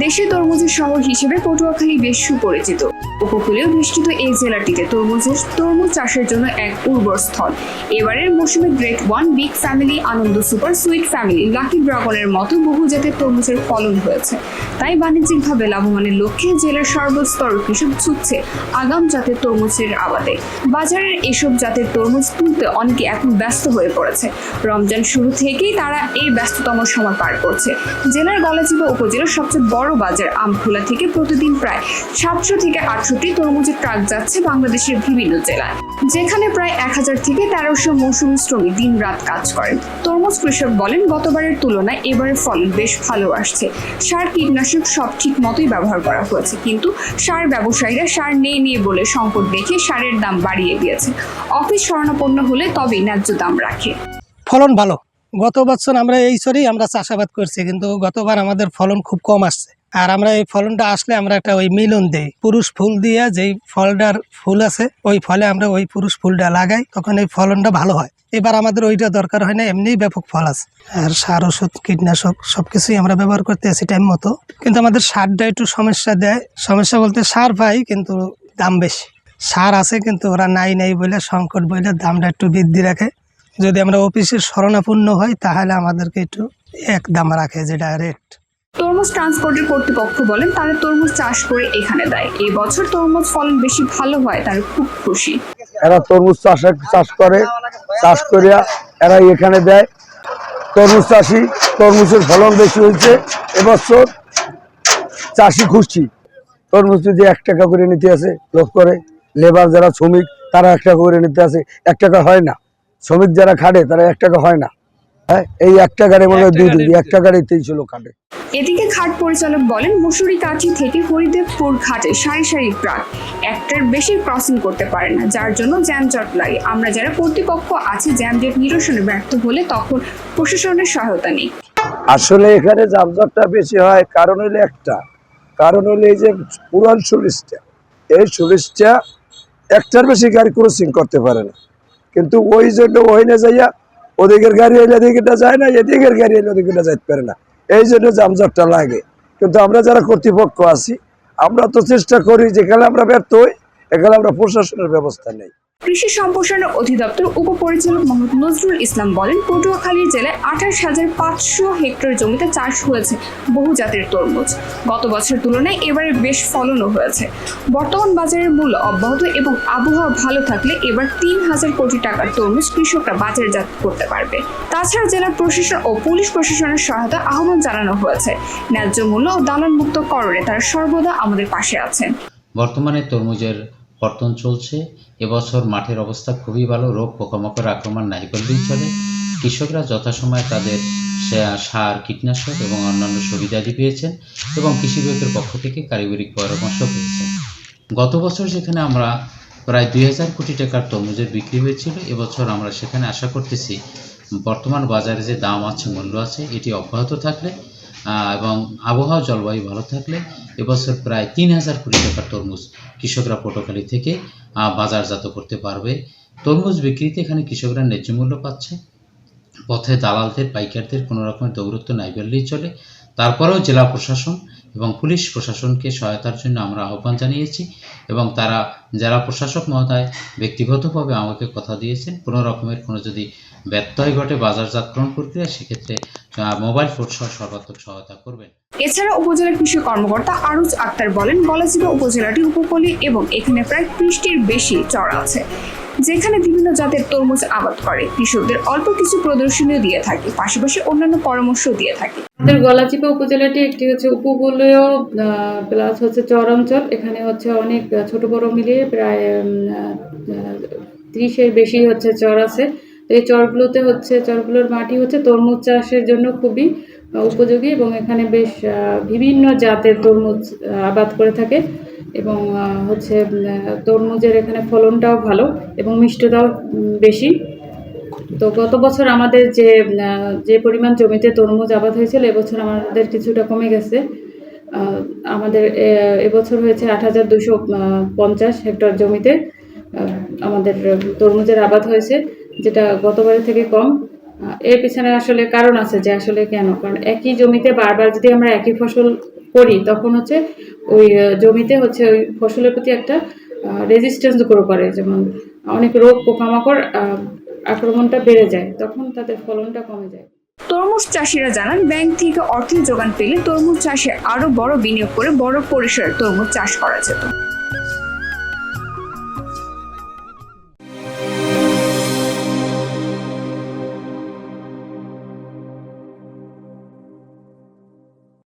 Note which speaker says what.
Speaker 1: দেশে তরমুজের শহর হিসেবে পটুয়াখালী বেশ সুপরিচিত। উপকূলীয় বেষ্টিত এই জেলাটিতে তরমুজের তরমুজ চাষের জন্য এক উর্বর স্থল এবারের মৌসুমে গ্রেট ওয়ান বিগ ফ্যামিলি, আনন্দ সুপার সুইট ফ্যামিলি, লাকি ড্রাগনের মতো বহু জাতের তরমুজের ফলন হয়েছে। তাই বাণিজ্যিকভাবে লাভবানের লক্ষ্যে জেলার সর্বস্তর কৃষক ছুটছে আগাম জাতের তরমুজের আবাদে। বাজারের এসব জাতের তরমুজ তুলতে অনেকে এখন ব্যস্ত হয়ে পড়েছে। রমজান শুরু থেকেই তারা এই ব্যস্ততম সময় পার করছে। জেলার গলাচিপা উপজেলার সবচেয়ে বড় বাজার আমখোলা থেকে প্রতিদিন প্রায় সাতশো থেকে আটষট্টি তরমুজের ট্রাক যাচ্ছে বাংলাদেশের বিভিন্ন জেলায়, যেখানে প্রায় এক হাজার থেকে তেরোশো মৌসুমী শ্রমিক দিন রাত কাজ করেন তরমুজ কৃষক বলেন, গতবারের তুলনায় এবারের ফলন বেশ ভালো আসছে। সার কীটনাশক সব ঠিক মতোই ব্যবহার করা হয়েছে, কিন্তু সার ব্যবসায়ীরা সার নেই নিয়ে বলে সংকট দেখে সারের দাম বাড়িয়ে দিয়েছে। অফিস স্বর্ণপন্ন হলে তবেই ন্যায্য দাম রাখে।
Speaker 2: ফলন ভালো। গত বছর আমরা এই সরি আমরা চাষাবাদ করছি, কিন্তু গতবার আমাদের ফলন খুব কম আসছে। আর আমরা এই ফলনটা আসলে আমরা একটা ওই মিলন দেই। পুরুষ ফুল দিয়ে যেই ফলটার ফুল আছে, ওই ফলে আমরা ওই পুরুষ ফুলটা লাগাই, তখন এই ফলনটা ভালো হয়। এবার আমাদের ওইটা দরকার হয় না, এমনিই ব্যাপক ফল আছে। আর সার, ওষুধ, কীটনাশক, সবকিছুই আমরা ব্যবহার করতে আছি টাইম মতো। কিন্তু আমাদের সারটা একটু সমস্যা দেয়। সমস্যা বলতে সার পাই, কিন্তু দাম বেশি। সার আছে, কিন্তু ওরা নাই নাই বলে, সংকট বলে দামটা একটু বৃদ্ধি রাখে। যদি আমরা অফিসের শরণাপন্ন হই, তাহলে আমাদেরকে একটু এক দাম রাখে, যেটা রেট
Speaker 1: তরমুজ ট্রান্সপোর্টের কর্তৃপক্ষ বলেন তারা তরমুজ চাষ করে এখানে দেয়। এই বছর তরমুজ ফলন বেশি ভালো হয়, তারা খুব খুশি।
Speaker 3: এরা তরমুজ চাষ চাষ করে, চাষ করিয়া এরা এখানে দেয়। তরমুজ চাষি, তরমুজের ফলন বেশি হয়েছে এবছর। চাষি খুশি। তরমুজ যদি এক টাকা করে নিতে আসে, লোক করে, লেবার যারা শ্রমিক, তারা এক টাকা করে নিতে আসে। এক টাকা হয় না। শ্রমিক যারা খাটে, তারা এক টাকা হয় না। হ্যাঁ এই এক টাকারে মনে হয় দুই দুই এক টাকারে তেইশ লোক খাটে
Speaker 1: এদিকে ঘাট পরিচালক বলেন মুসুরি কাঠি থেকে হরিদেবপুর ঘাটে সারি সারি ট্রাক একটার বেশি ক্রসিং করতে পারে না যার জন্য জ্যামজট লাগে। আমরা যারা কর্তৃপক্ষ আছে জ্যামজট নিরসনে ব্যর্থ হলে তখন প্রশাসনের সহায়তা নেই।
Speaker 3: আসলে এখানে যানজটটা বেশি হয় কারণ হলো একটা। কারণ হলো এই যে পুরান সুলিশটা এই সুলিশটা একটার বেশি গাড়ি ক্রসিং করতে পারে না। কিন্তু ওই জন্য ওইনে যাইয়া ওদিকের গাড়ি এলে এদিকেটা যায় না, এদিকের গাড়ি এলে ওদিকেটা যাইতে পারে না। এই জন্য যানজটটা লাগে। কিন্তু আমরা যারা কর্তৃপক্ষ আছি, আমরা তো চেষ্টা করি যেখানে আমরা ব্যর্থ হই, এখানে আমরা প্রশাসনের ব্যবস্থা নেই।
Speaker 1: কৃষি সম্প্রসারণ অধিদপ্তর উপপরিচালক মোহাম্মদ নজরুল ইসলাম বলেন পটুয়াখালী জেলায় আঠাশ হাজার পাঁচশো হেক্টর জমিতে চাষ হয়েছে বহু জাতের তরমুজ। গত বছরের তুলনায় এবারে বেশ ফলনও হয়েছে। বর্তমান বাজারের মূল্য অব্যাহত এবং আবহাওয়া ভালো থাকলে এবার তিন হাজার কোটি টাকার তরমুজ কৃষকরা বাজারজাত করতে পারবে। তাছাড়া জেলা প্রশাসন ও পুলিশ প্রশাসনের সহায়তা আহ্বান জানানো হয়েছে। ন্যায্য মূল্য ও দালাল মুক্ত করণে তারা সর্বদা আমাদের পাশে আছেন।
Speaker 4: বর্তমানে তরমুজের কর্তন চলছে। এবছর মাঠের অবস্থা খুবই ভালো। রোগ, পোকামাকড়, আক্রমণ নাই বললেই চলে। কৃষকরা যথাসময়ে তাদের সার, কীটনাশক এবং অন্যান্য সুবিধাদি পেয়েছেন এবং কৃষি বিভাগের পক্ষ থেকে কারিগরি পরামর্শ পেয়েছেন। গত বছর যেখানে আমরা প্রায় দুই হাজার কোটি টাকার তরমুজের বিক্রি হয়েছিল, এবছর আমরা সেখানে আশা করতেছি বর্তমান বাজারে যে দাম আছে, মূল্য আছে, এটি অব্যাহত থাকলে এবং আবহাওয়া জলবায়ু ভালো থাকলে এবছর প্রায় তিন হাজার কোটি টাকার তরমুজ কৃষকরা পটুয়াখালী থেকে বাজারজাত করতে পারবে। তরমুজ বিক্রিতে এখানে কৃষকরা ন্যায্য মূল্য পাচ্ছে। পথে দালালদের, পাইকারদের কোনো রকমের দৌরত্ব নাই বললেই চলে। তারপরেও জেলা প্রশাসন এবং পুলিশ প্রশাসনকে সহায়তার জন্য আমরা আহ্বান জানিয়েছি এবং তারা জেলা প্রশাসক মহোদয় ব্যক্তিগতভাবে আমাকে কথা দিয়েছেন। কোনো রকমের কোনো যদি ব্যত্যয় ঘটে বাজারজাতকরণ প্রক্রিয়া, সেক্ষেত্রে মোবাইল ফোন সহ সর্বাত্মক সহায়তা করবেন।
Speaker 1: এছাড়া উপজেলা কৃষি কর্মকর্তা আরুজ আক্তার বলেন গলাচিপা উপজেলাটি উপকূলীয় এবং এখানে প্রায় ত্রিশটির বেশি চড়া আছে যেখানে বিভিন্ন জাতের তরমুজ আবাদ করে। কৃষকদের অল্প কিছু প্রদর্শনীও দিয়ে থাকে পাশাপাশি অন্যান্য পরামর্শ দিয়ে থাকে।
Speaker 5: আমাদের গলাচিপা উপজেলাটি একটি হচ্ছে উপকূলীয় প্লাস হচ্ছে চর অঞ্চল। এখানে হচ্ছে অনেক ছোট বড় মিলিয়ে প্রায় ত্রিশের বেশি হচ্ছে চর আছে। এই চরগুলোতে হচ্ছে, চরগুলোর মাটি হচ্ছে তরমুজ চাষের জন্য খুবই উপযোগী এবং এখানে বেশ বিভিন্ন জাতের তরমুজ আবাদ করে থাকে এবং হচ্ছে তরমুজের এখানে ফলনটাও ভালো এবং মিষ্টতাও বেশি। তো গত বছর আমাদের যে যে পরিমাণ জমিতে তরমুজ আবাদ হয়েছিল, এবছর আমাদের কিছুটা কমে গেছে। আমাদের এবছর হয়েছে আট হাজার দুশো পঞ্চাশ হেক্টর জমিতে। আমাদের তরমুজের আবাদ হয়েছে, যেটা গতবারের থেকে কম। এর পিছনে আসলে কারণ আছে যে আসলে কেন? কারণ একই জমিতে বারবার যদি আমরা একই ফসল করি, তখন হচ্ছে ওই জমিতে হচ্ছে ওই ফসলের প্রতি একটা রেজিস্ট্যান্স গ্রো করে। যেমন অনেক রোগ, পোকামাকড় আক্রমণটা বেড়ে যায়, তখন তাদের ফলনটা কমে যায়।
Speaker 1: তরমুজ চাষিরা জানান, ব্যাংক থেকে অর্থের যোগান পেলে তরমুজ চাষে আরও বড় বিনিয়োগ করে বড় পরিসরে তরমুজ চাষ করা যেত।